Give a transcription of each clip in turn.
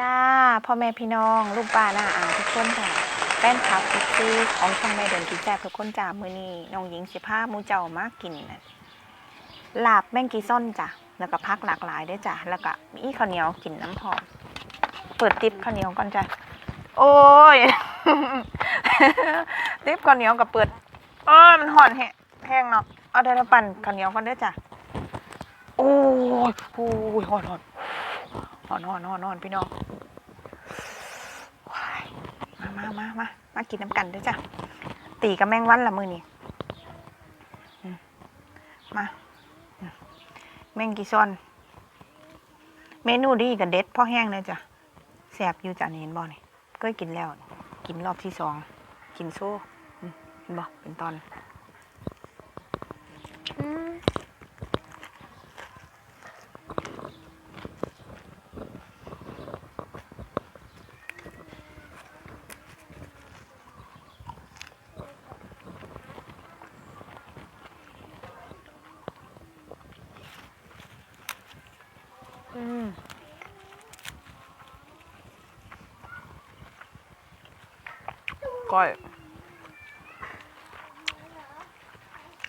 จ้าพ่อแม่พี่น้องลูกป้าน้าอาทุกคนจ้ะแป้นขับทุกซีของช่องแม่เดินกินแซ่บทุกคนจ้ามือนี้น้องหญิงสิพามูเจ้ามากินนะลาบแมงกีซ่อนจ้ะแล้วก็พักหลากหลายด้วยจ้ะแล้วก็มีข้าวเหนียวกินน้ำหอมเปิดติ๊บข้าวเหนียวก่อนจ้ะโอ้ยติ๊บข้าวเหนียวกับเปิดเออมันห่อนแห้งเนาะเอาเดี๋ยวเราปั่นข้าวเหนียวก่อนด้อจ้ะโอ้ยโอ้ยห่อนห่อน อนนอนนอนนอนพี่น้องมามามามามากินน้ำกันด้วยจ้ะตีกับแมงวันละมือนี่มาแมงกีซอน เมนูดีกับเด็ดพ่อแห้งเลยจ้ะแสบอยู่จ้ะเห็นบ่นี่ก็กินแล้ว กินรอบที่สอง กินโซ่เห็นบ่เป็นตอน ก้อย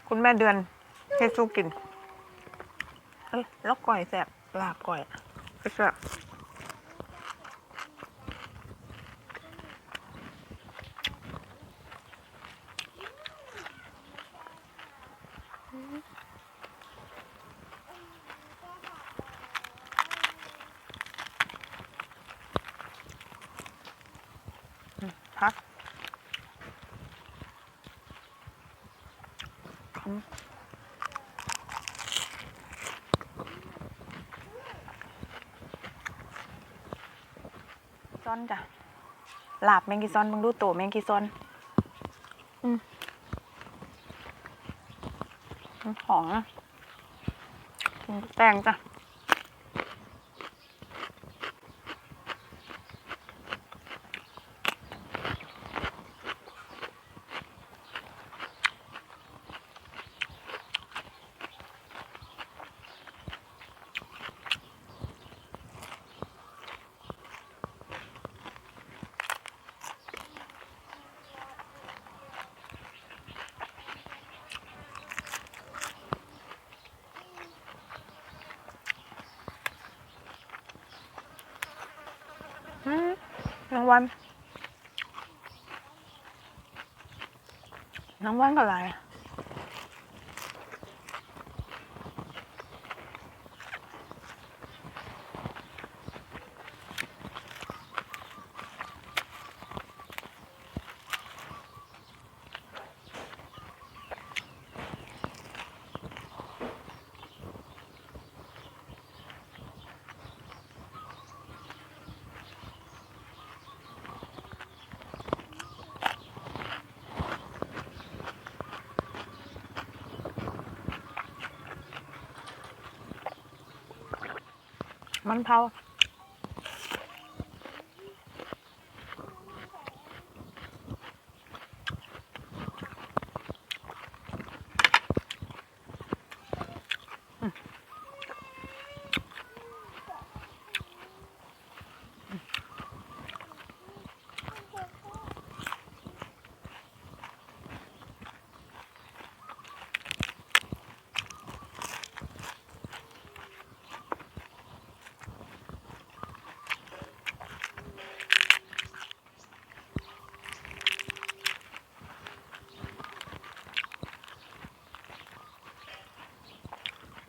คุณแม่เดือนให้สู้กิน แล้วก้อยแสบลาบก้อยก็แสบ ซอนจ้ะหลาบแมงกีซอนมึงดูโตแมงกีซอนอืมหอมนะแตงจ้ะ อืมราง วัลรางวันกับอะไร มันเผา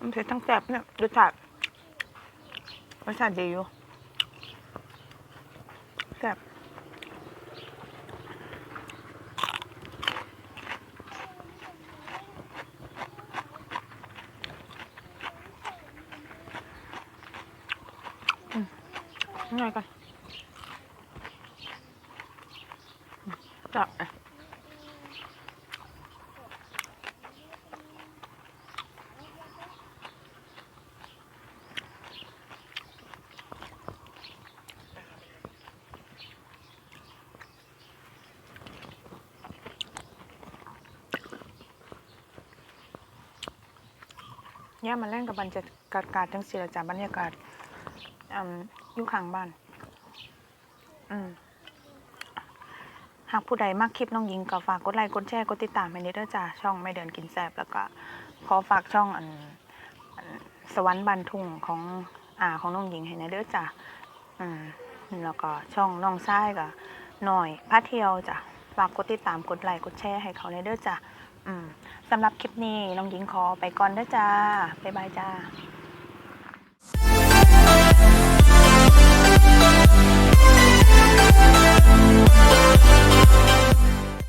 มันเผ็ดทั้งแซ่บเนี่ยรสชาติรสชาติดีอยู่แซ่บหน่ายกันจับ ยามมาแล่นกับบรรยากาศจังสิละจ้ะบรรยากาศอืมอยู่ข้างบ้าน อืมหากผู้ใดมักคลิปน้องหญิงก็ฝากกดไลค์กดแชร์กดติดตามให้นิดเด้อจ้าช่องไม่เดินกินแซบแล้วก็ขอฝากช่องอันสวรรค์บันทุ่งของอ่าของน้องหญิงให้นะเด้อจ้าอืมแล้วก็ช่องน้องซ้ายก็หน่อยพาเที่ยวจ้ะฝากกดติดตามกดไลค์กดแชร์ให้เขาในเด้อจ้า สำหรับคลิปนี้น้องหญิงขอไปก่อนเด้อจ้า บ๊ายบายจ้า